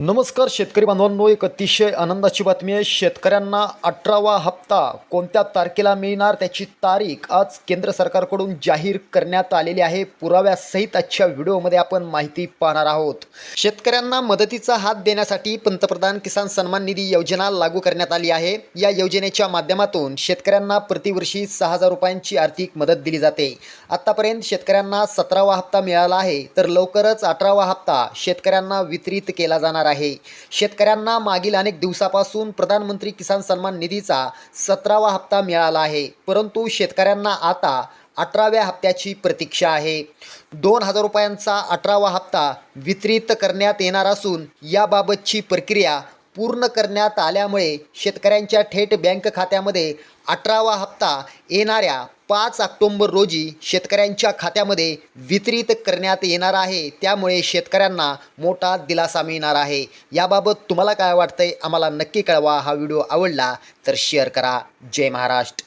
नमस्कार शेतकरी बांधवांनो एक अतिशय आनंदाची बातमी आहे. शेतकऱ्यांना अठरावा हप्ता कोणत्या तारखेला मिळणार त्याची तारीख आज केंद्र सरकारकडून जाहीर करण्यात आलेली आहे. पुराव्यासहित आजच्या व्हिडिओमध्ये आपण माहिती पाहणार आहोत. शेतकऱ्यांना मदतीचा हात देण्यासाठी पंतप्रधान किसान सन्मान निधी योजना लागू करण्यात आली आहे. या योजनेच्या माध्यमातून शेतकऱ्यांना प्रतिवर्षी सहा हजार रुपयांची आर्थिक मदत दिली जाते. आतापर्यंत शेतकऱ्यांना सतरावा हप्ता मिळाला आहे तर लवकरच अठरावा हप्ता शेतकऱ्यांना वितरित केला जाणार आहे. शेतकऱ्यांना मागील अनेक दिवसापासून प्रधानमंत्री किसान सन्मान निधीचा सतरावा हप्ता मिळाला आहे. परंतु शेतकऱ्यांना आता अठराव्या हप्त्याची प्रतीक्षा आहे. दोन हजार रुपयांचा अठरावा हप्ता वितरित करण्यात येणार असून याबाबतची प्रक्रिया पूर्ण करण्यात आल्यामुळे शेतकऱ्यांच्या थेट बँक खात्यामध्ये अठरावा हप्ता येणाऱ्या पाच ऑक्टोंबर रोजी शेतकऱ्यांच्या खात्यामध्ये वितरित करण्यात येणार आहे. त्यामुळे शेतकऱ्यांना मोठा दिलासा मिळणार आहे. याबाबत तुम्हाला काय वाटतंय? आम्हाला नक्की कळवा. हा व्हिडिओ आवडला तर शेअर करा. जय महाराष्ट्र.